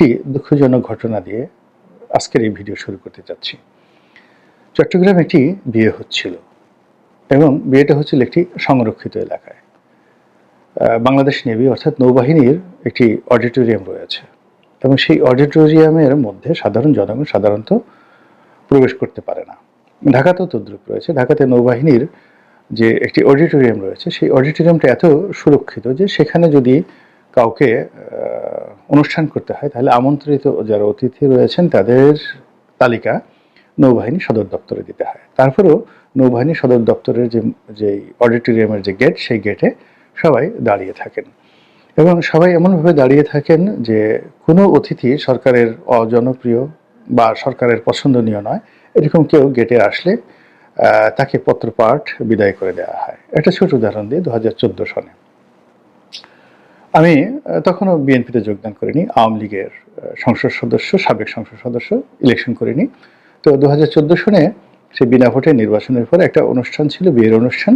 একটি দুঃখজনক ঘটনা দিয়ে আজকের এই ভিডিও শুরু করতে চাচ্ছি। চট্টগ্রামে একটি বিয়ে হচ্ছিল এবং বিয়েটা হচ্ছিল একটি সংরক্ষিত এলাকায়। বাংলাদেশ নেভি অর্থাৎ নৌবাহিনীর একটি অডিটোরিয়াম রয়েছে এবং সেই অডিটোরিয়ামের মধ্যে সাধারণ জনগণ সাধারণত প্রবেশ করতে পারে না। ঢাকাতেও তদ্রুপ রয়েছে। ঢাকাতে নৌবাহিনীর যে একটি অডিটোরিয়াম রয়েছে, সেই অডিটোরিয়ামটা এত সুরক্ষিত যে সেখানে যদি কাউকে অনুষ্ঠান করতে হয়, তাহলে আমন্ত্রিত যারা অতিথি রয়েছেন, তাদের তালিকা নৌবাহিনী সদর দপ্তরে দিতে হয়। তারপরেও নৌবাহিনী সদর দপ্তরের যে যে অডিটোরিয়ামের যে গেট সেই গেটে সবাই দাঁড়িয়ে থাকেন। এবং সবাই এমনভাবে দাঁড়িয়ে থাকেন যে, কোনো অতিথি সরকারের অজনপ্রিয় বা সরকারের পছন্দনীয় নয়। এরকম কেউ গেটে আসলে তাকে পত্রপাঠ বিদায় করে দেওয়া হয়। একটা ছোট উদাহরণ দিয়ে দু হাজার চোদ্দ সনে। আমি তখনও বিএনপিতে যোগদান করিনি, আওয়ামী লীগের সংসদ সদস্য, সাবেক সংসদ সদস্য ইলেকশন করিনি। তো দু হাজার চোদ্দ সনে সে বিনা ভোটে নির্বাচনের পর একটা অনুষ্ঠান ছিল, বিয়ের অনুষ্ঠান।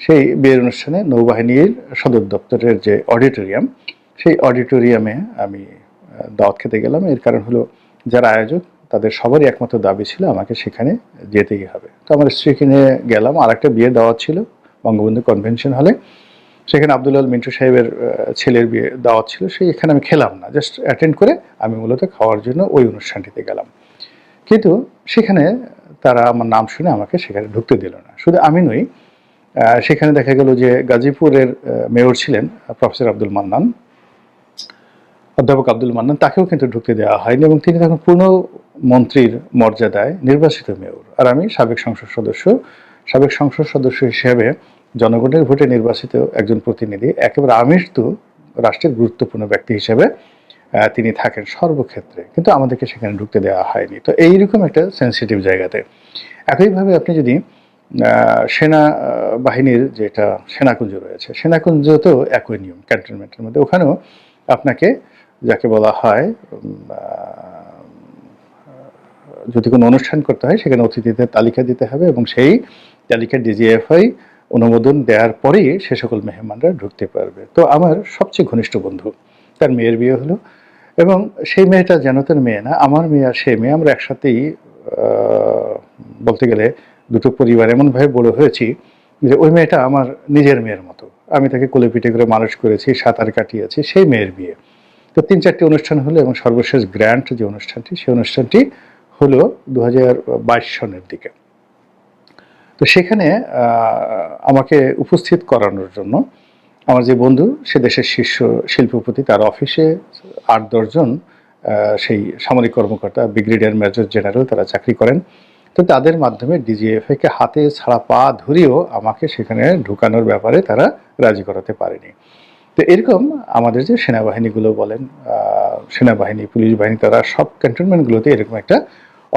সেই বিয়ের অনুষ্ঠানে নৌবাহিনীর সদর দপ্তরের যে অডিটোরিয়াম, সেই অডিটোরিয়ামে আমি দাওয়াত খেতে গেলাম। এর কারণ হলো যারা আয়োজক, তাদের সবারই একমাত্র দাবি ছিল, আমাকে সেখানে যেতেই হবে। তো আমার স্ত্রীকে নিয়ে গেলাম আর একটা বিয়ের দাওয়াত ছিল বঙ্গবন্ধু কনভেনশন হলে। সেখানে আব্দুল্লাল মিন্টু সাহেবের ছেলের বিয়ে দাওয়াত ছিল, সেই এখানে আমি খেলাম না। জাস্ট অ্যাটেন্ড করে আমি মূলত খাওয়ার জন্য ওই অনুষ্ঠানটিতে গেলাম। কিন্তু সেখানে তারা আমার নাম শুনে আমাকে সেখানে ঢুকতে দিল না। শুধু আমি নই সেখানে দেখা গেল যে গাজীপুরের মেয়র ছিলেন প্রফেসর আব্দুল মান্নান। অধ্যাপক আব্দুল মান্নান, তাকেও কিন্তু ঢুকতে দেওয়া হয়নি এবং তিনি তখন পূর্ণ মন্ত্রীর মর্যাদায় নির্বাচিত মেয়র। আর আমি সাবেক সংসদ সদস্য। সাবেক সংসদ সদস্য হিসেবে জনগণের ভোটে নির্বাচিত একজন প্রতিনিধি একেবারে আমিষ তো রাষ্ট্রের গুরুত্বপূর্ণ ব্যক্তি হিসেবে তিনি থাকেন সর্বক্ষেত্রে। কিন্তু আমাদেরকে সেখানে ঢুকতে দেওয়া হয়নি। তো এইরকম একটা সেন্সিটিভ জায়গাতে। একইভাবে আপনি যদি সেনা বাহিনীর যেটা সেনাকুঞ্জ রয়েছে, সেনাকুঞ্জতেও একই নিয়ম ক্যান্টনমেন্টের মধ্যে। ওখানেও আপনাকে যাকে বলা হয় যদি কোনো অনুষ্ঠান করতে হয়, সেখানে অতিথিদের তালিকা দিতে হবে এবং সেই তালিকা ডিজিএফআই অনুমোদন দেওয়ার পরেই সে সকল মেহমানরা ঢুকতে পারবে। তো আমার সবচেয়ে ঘনিষ্ঠ বন্ধু, তার মেয়ের বিয়ে হলো এবং সেই মেয়েটা যেন তার মেয়ে না, আমার মেয়ে আর সেই মেয়ে আমরা একসাথেই বলতে গেলে দুটো পরিবার এমনভাবে বড় হয়েছি যে ওই মেয়েটা আমার নিজের মেয়ের মতো। আমি তাকে কোলে পিঠে করে মানুষ করেছি, সাঁতার কাটিয়েছি, সেই মেয়ের বিয়ে। তো তিন চারটি অনুষ্ঠান হলো এবং সর্বশেষ গ্র্যান্ড যে অনুষ্ঠানটি, সেই অনুষ্ঠানটি হলো দু হাজার বাইশ সনের দিকে। তো সেখানে আমাকে উপস্থিত করানোর জন্য আমার যে বন্ধু, সে দেশের শীর্ষ শিল্পপতি, তার অফিসে আট দশজন সেই সামরিক কর্মকর্তা, ব্রিগেডিয়ার মেজর জেনারেল তারা চাকরি করেন। তো তাদের মাধ্যমে ডিজিএফআই কে হাতে ছাড়া পা ধরেও আমাকে সেখানে ঢুকানোর ব্যাপারে তারা রাজি করাতে পারেনি। তো এরকম আমাদের যে সেনাবাহিনীগুলো বলেন সেনাবাহিনী, পুলিশ বাহিনী, তারা সব ক্যান্টনমেন্টগুলোতে এরকম একটা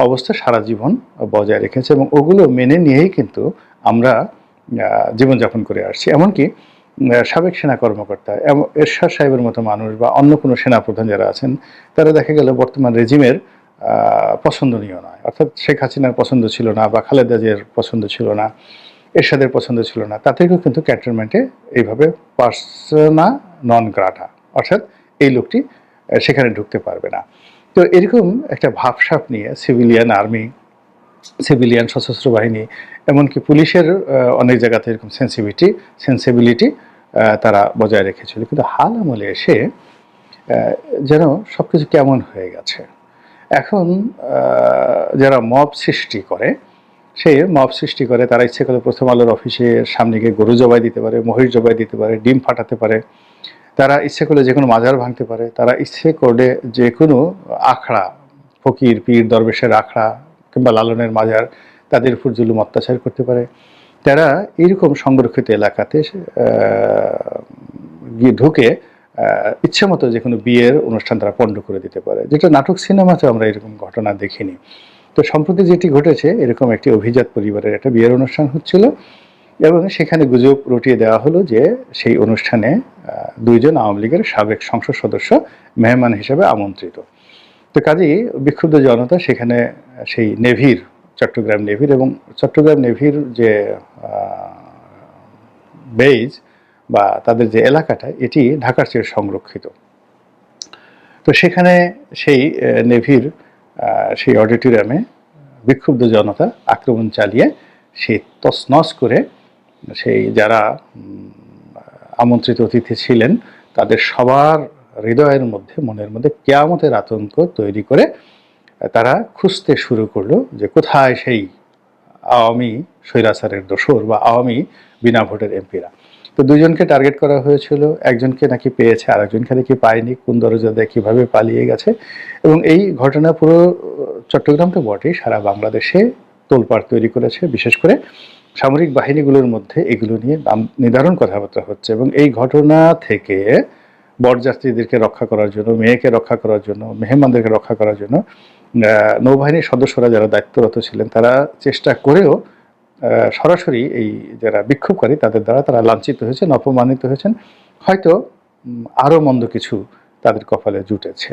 অবস্থা সারা জীবন বজায় রেখেছে এবং ওগুলো মেনে নিয়েই কিন্তু আমরা জীবনযাপন করে আসছি। এমনকি সাবেক সেনা কর্মকর্তা এরশাদ সাহেবের মতো মানুষ বা অন্য কোনো সেনাপ্রধান যারা আছেন, তারা দেখা গেল বর্তমান রেজিমের পছন্দনীয় নয়। অর্থাৎ শেখ হাসিনার পছন্দ ছিল না বা খালেদা জিয়ার পছন্দ ছিল না, এরশাদের পছন্দ ছিল না তাদেরকেও কিন্তু ক্যান্টনমেন্টে এইভাবে পার্সোনা নন গ্রাটা, অর্থাৎ এই লোকটি সেখানে ঢুকতে পারবে না। তো এরকম একটা ভাবসাপ নিয়ে সিভিলিয়ান আর্মি সিভিলিয়ান সশস্ত্র বাহিনী, এমনকি পুলিশের অনেক জায়গাতে এরকম সেন্সিভিটি সেন্সিবিলিটি তারা বজায় রেখেছিল। কিন্তু হাল আমলে এসে যেন সব কিছু কেমন হয়ে গেছে। এখন যারা মব সৃষ্টি করে, সে মব সৃষ্টি করে, তারা ইচ্ছে করে প্রথম আলোর অফিসের সামনে গিয়ে গরু জবাই দিতে পারে, মহিষ জবাই দিতে পারে, ডিম ফাটাতে পারে। তারা ইচ্ছে করলে যে কোনো মাজার ভাঙতে পারে, তারা ইচ্ছে করলে যে কোনো আখড়া, ফকির, পীর, দরবেশের আখড়া কিংবা লালনের মাজার, তাদের উপর জুলুম অত্যাচার করতে পারে। তারা এইরকম সংরক্ষিত এলাকাতে গিয়ে ঢুকে ইচ্ছে মতো যে কোনো বিয়ের অনুষ্ঠান তারা পণ্ড করে দিতে পারে। যেটা নাটক সিনেমাতে আমরা এরকম ঘটনা দেখিনি। তো সম্প্রতি যেটি ঘটেছে, এরকম একটি অভিজাত পরিবারের একটা বিয়ের অনুষ্ঠান হচ্ছিল। এবং সেখানে গুজব রটিয়ে দেওয়া হলো যে সেই অনুষ্ঠানে দুইজন আওয়ামী লীগের সাবেক সংসদ সদস্য মেহমান হিসেবে আমন্ত্রিত। তো কাজেই বিক্ষুব্ধ জনতা সেখানে সেই নেভির, চট্টগ্রাম নেভির এবং চট্টগ্রাম নেভির যে বেজ বা তাদের যে এলাকাটা, এটি ঢাকার চেয়ে সংরক্ষিত। তো সেখানে সেই নেভির সেই অডিটোরিয়ামে বিক্ষুব্ধ জনতা আক্রমণ চালিয়ে সেই তছনছ করে সেই যারা আমন্ত্রিত অতিথি ছিলেন, তাদের সবার হৃদয়ের মধ্যে, মনের মধ্যে কেয়ামতের আতঙ্ক তৈরি করে, তারা খুঁজতে শুরু করল যে কোথায় সেই আওয়ামী স্বৈরাচারের দোসর বা আওয়ামী বিনা ভোটের এমপিরা। তো দুজনকে টার্গেট করা হয়েছিল, একজনকে নাকি পেয়েছে আর একজনকে নাকি পায়নি, কোন দরজা দিয়ে কীভাবে পালিয়ে গেছে। এবং এই ঘটনা পুরো চট্টগ্রাম তো বটেই, সারা বাংলাদেশে তোলপাড় তৈরি করেছে, বিশেষ করে সামরিক বাহিনীগুলোর মধ্যে এগুলো নিয়ে নির্ধারণ কথাবার্তা হচ্ছে এবং এই ঘটনা থেকে বরযাত্রীদেরকে রক্ষা করার জন্য, মেয়েকে রক্ষা করার জন্য, মেহমানদেরকে রক্ষা করার জন্য নৌবাহিনীর সদস্যরা যারা দায়িত্বরত ছিলেন, তারা চেষ্টা করেও সরাসরি এই যারা বিক্ষোভকারী, তাদের দ্বারা তারা লাঞ্ছিত হয়েছেন, অপমানিত হয়েছেন। হয়তো আরও মন্দ কিছু তাদের কপালে জুটেছে।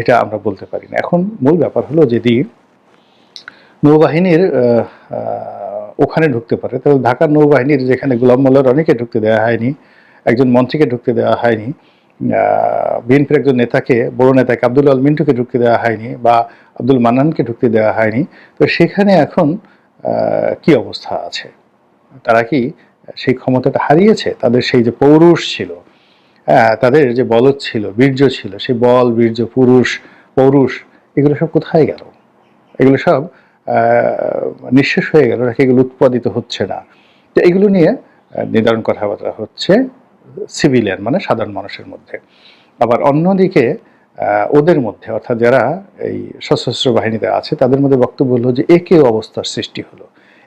এটা আমরা বলতে পারি না। এখন মূল ব্যাপার হলো যদি নৌবাহিনীর ওখানে ঢুকতে পারে। তাহলে ঢাকার নৌবাহিনীর যেখানে গোলাম মোল্লার অনেকে ঢুকতে দেওয়া হয়নি, একজন মন্ত্রীকে ঢুকতে দেওয়া হয়নি বিএনপির একজন নেতাকে, বড় নেতাকে, আব্দুল আল মিন্টুকে ঢুকতে দেওয়া হয়নি বা আব্দুল মান্নানকে ঢুকতে দেওয়া হয়নি। তো সেখানে এখন কি অবস্থা আছে? তারা কি সেই ক্ষমতাটা হারিয়েছে? তাদের সেই যে পৌরুষ ছিল তাদের যে বলদ ছিল, বীর্য ছিল, সেই বল, বীর্য, পুরুষ, পৌরুষ, এগুলো সব কোথায় গেল? এগুলো সব নিঃশেষ হয়ে গেল, নাকি এগুলো উৎপাদিত হচ্ছে না। তো এগুলো নিয়ে নির্ধারণ কথাবার্তা হচ্ছে সিভিলিয়ান মানে সাধারণ মানুষের মধ্যে। আবার অন্যদিকে ওদের মধ্যে, অর্থাৎ যারা এই সশস্ত্র বাহিনীতে আছে, তাদের মধ্যে বক্তব্য হলো যে, একে অবস্থার সৃষ্টি হলো।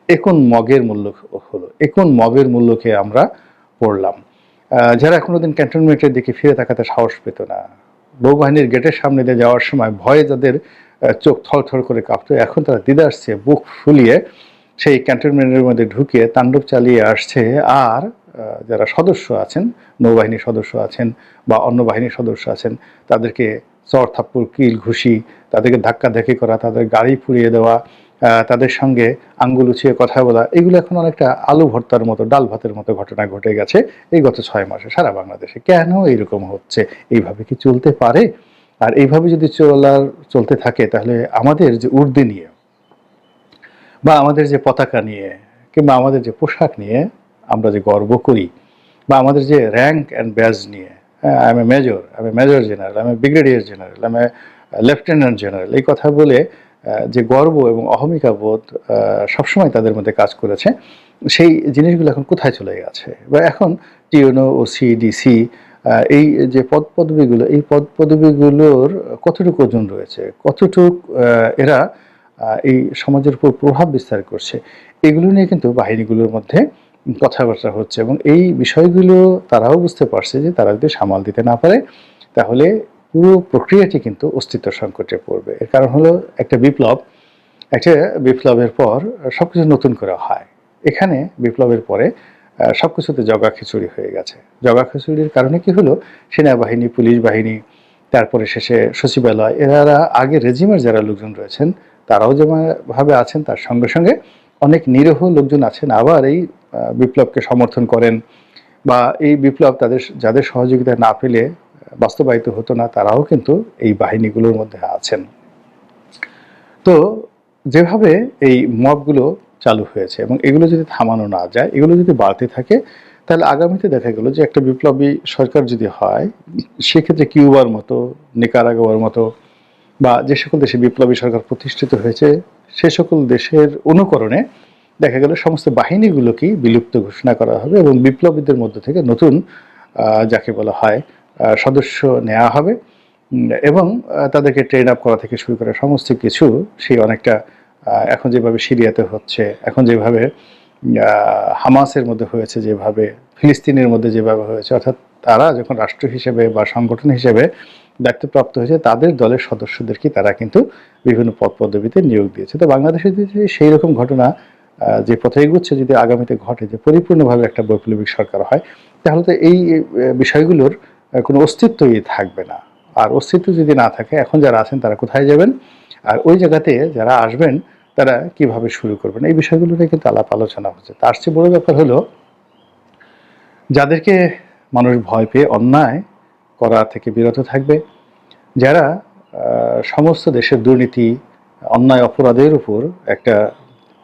এখন মগের মূল্য হলো? এখন মগের মূল্যকে আমরা পড়লাম? যারা কোনোদিন ক্যান্টনমেন্টের দিকে ফিরে তাকাতে সাহস পেত না। নৌবাহিনীর গেটের সামনে দিয়ে যাওয়ার সময় ভয়ে যাদের চোখ থরথর করে কাঁপতো। এখন তারা দিদা আসছে, বুক ফুলিয়ে সেই ক্যান্টনমেন্টের মধ্যে ঢুকে তাণ্ডব চালিয়ে আসছে। আর যারা সদস্য আছেন, নৌবাহিনীর সদস্য আছেন বা অন্য বাহিনীর সদস্য আছেন, তাদেরকে চর থাপ্পড়, কিল, ঘুষি, তাদেরকে ধাক্কা ধাক্কি করা, তাদের গাড়ি পুড়িয়ে দেওয়া তাদের সঙ্গে আঙ্গুল উছিয়ে কথা বলা, এগুলো এখন অনেকটা আলু ভর্তার মতো, ডাল ভাতের মতো ঘটনা ঘটে গেছে এই গত ছয় মাসে। সারা বাংলাদেশে কেন এইরকম হচ্ছে? এইভাবে কি চলতে পারে? আর এইভাবে যদি চলার, চলতে থাকে, তাহলে আমাদের যে উর্দি নিয়ে, বা আমাদের যে পতাকা নিয়ে, কিংবা আমাদের যে পোশাক নিয়ে আমরা যে গর্ব করি, বা আমাদের যে র্যাঙ্ক অ্যান্ড ব্যাজ নিয়ে হ্যাঁ a major I am major general I am brigadier general I am lieutenant general এই কথা বলে যে গর্ব এবং অহমিকা বোধ সবসময় তাদের মধ্যে কাজ করেছে, সেই জিনিসগুলো এখন কোথায় চলে গেছে? বা এখন টিউনো ও সিডিসি এই যে পদ পদবিগুলো এই পদ পদবিগুলোর কতটুকু ওজন রয়েছে? কতটুক এরা এই সমাজের উপর প্রভাব বিস্তার করছে? এগুলো নিয়ে কিন্তু বাহিনীগুলোর মধ্যে কথাবার্তা হচ্ছে এবং এই বিষয়গুলো তারাও বুঝতে পারছে যে তারা যদি সামাল দিতে না পারে, তাহলে পুরো প্রক্রিয়াটি কিন্তু অস্তিত্ব সংকটে পড়বে। এর কারণ হলো একটা বিপ্লব, একটা বিপ্লবের পর সবকিছু নতুন করে হয়। এখানে বিপ্লবের পরে আহ, সবকিছুতে জগা খিচুড়ি হয়ে গেছে। জগা খিচুড়ির কারণে কি হলো? সেনাবাহিনী পুলিশ বাহিনী তারপরে শেষে সচিবালয় এরা আগে রেজিমের যারা লোকজন রয়েছেন তারাও যেভাবে আছেন তার সঙ্গে সঙ্গে অনেক নিরীহ লোকজন আছেন আবার এই বিপ্লবকে সমর্থন করেন বা এই বিপ্লব তাদের যাদের সহযোগিতা না পেলে বাস্তবায়িত হতো না তারাও কিন্তু এই বাহিনীগুলোর মধ্যে আছেন। তো যেভাবে এই মবগুলো চালু হয়েছে এবং এগুলো যদি থামানো না যায়, এগুলো যদি বাড়তে থাকে, তাহলে আগামীতে দেখা গেল যে একটা বিপ্লবী সরকার যদি হয়, সেক্ষেত্রে কিউবার মতো, নিকারাগোয়ার মতো, বা যে সকল দেশে বিপ্লবী সরকার প্রতিষ্ঠিত হয়েছে, সে সকল দেশের অনুকরণে দেখা গেল সমস্ত বাহিনীগুলোকেই বিলুপ্ত ঘোষণা করা হবে এবং বিপ্লবীদের মধ্য থেকে নতুন যাকে বলা হয় সদস্য নেওয়া হবে। এবং তাদেরকে ট্রেন আপ করা থেকে শুরু করে সমস্ত কিছু সেই অনেকটা এখন যেভাবে সিরিয়াতে হচ্ছে, এখন যেভাবে হামাসের মধ্যে হয়েছে, যেভাবে ফিলিস্তিনের মধ্যে যেভাবে হয়েছে, অর্থাৎ তারা যখন রাষ্ট্র হিসেবে বা সংগঠন হিসেবে দায়িত্বপ্রাপ্ত হয়েছে, তাদের দলের সদস্যদেরকে তারা কিন্তু বিভিন্ন পদ পদবিতে নিয়োগ দিয়েছে। তো বাংলাদেশে যদি সেই রকম ঘটনা যে পথে এগুচ্ছে, যদি আগামীতে ঘটে, যে পরিপূর্ণভাবে একটা বৈপ্লবিক সরকার হয়, তাহলে তো এই বিষয়গুলোর কোনো অস্তিত্বই থাকবে না। আর অস্তিত্ব যদি না থাকে, এখন যারা আছেন তারা কোথায় যাবেন? আর ওই জায়গাতে যারা আসবেন, তারা কীভাবে শুরু করবেন? এই বিষয়গুলো নিয়ে কিন্তু আলাপ আলোচনা হচ্ছে। তার চেয়ে বড় ব্যাপার হলো, যাদেরকে মানুষ ভয় পেয়ে অন্যায় করা থেকে বিরত থাকবে, যারা সমস্ত দেশের দুর্নীতি, অন্যায় অপরাধের উপর একটা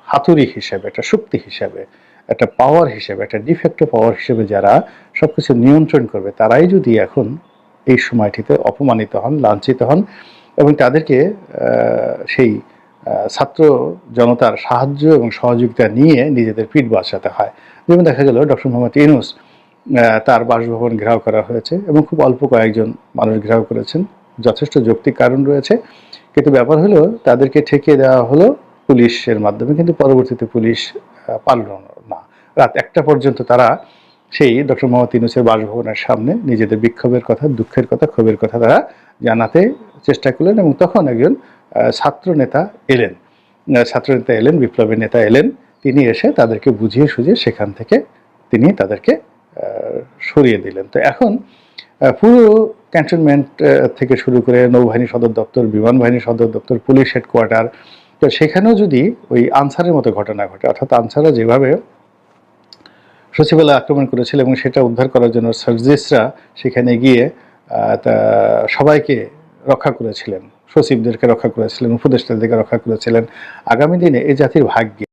হাতুড়ি হিসেবে, একটা শক্তি হিসেবে, একটা পাওয়ার হিসেবে, একটা ডিফেক্ট পাওয়ার হিসেবে যারা সবকিছু নিয়ন্ত্রণ করবে, তারাই যদি এখন এই সময়টিতে অপমানিত হন, লাঞ্ছিত হন এবং তাদেরকে সেই ছাত্র জনতার সাহায্য এবং সহযোগিতা নিয়ে নিজেদের পিঠ বাঁচাতে হয়। যেমন দেখা গেল, ডক্টর মোহাম্মদ ইউনুস তার বাসভবন ঘেরাও করা হয়েছে এবং খুব অল্প কয়েকজন মানুষ ঘেরাও করেছেন। যথেষ্ট যৌক্তিক কারণ রয়েছে। কিন্তু ব্যাপার হলো, তাদেরকে ঠেকিয়ে দেওয়া হলো পুলিশের মাধ্যমে, কিন্তু পরবর্তীতে পুলিশ পারল না। রাত একটা পর্যন্ত তারা সেই ডক্টর মোহাম্মদ ইউনুসের বাসভবনের সামনে নিজেদের বিক্ষোভের কথা, দুঃখের কথা, ক্ষোভের কথা তারা জানাতে চেষ্টা করলেন এবং তখন একজন ছাত্র নেতা এলেন। ছাত্র নেতা এলেন, বিপ্লবী নেতা এলেন। তিনি এসে তাদেরকে বুঝিয়ে সুঝিয়ে সেখান থেকে তিনি তাদেরকে সরিয়ে দিলেন। তো এখন পুরো ক্যান্টনমেন্ট থেকে শুরু করে নৌবাহিনী সদর দপ্তর, বিমান বাহিনী সদর দপ্তর, পুলিশ হেডকোয়ার্টার, তো সেখানেও যদি ওই আনসারের মতো ঘটনা ঘটে, অর্থাৎ আনসাররা যেভাবে সচিবালয় আক্রমণ করেছিল এবং সেটা উদ্ধার করার জন্য সার্জিসরা সেখানে গিয়ে তা সবাইকে রক্ষা করেছিলেন। সচিবদেরকে রক্ষা করেছিলেন, উপদেষ্টাদেরকে রক্ষা করেছিলেন। আগামী দিনে এই জাতির ভাগ্যে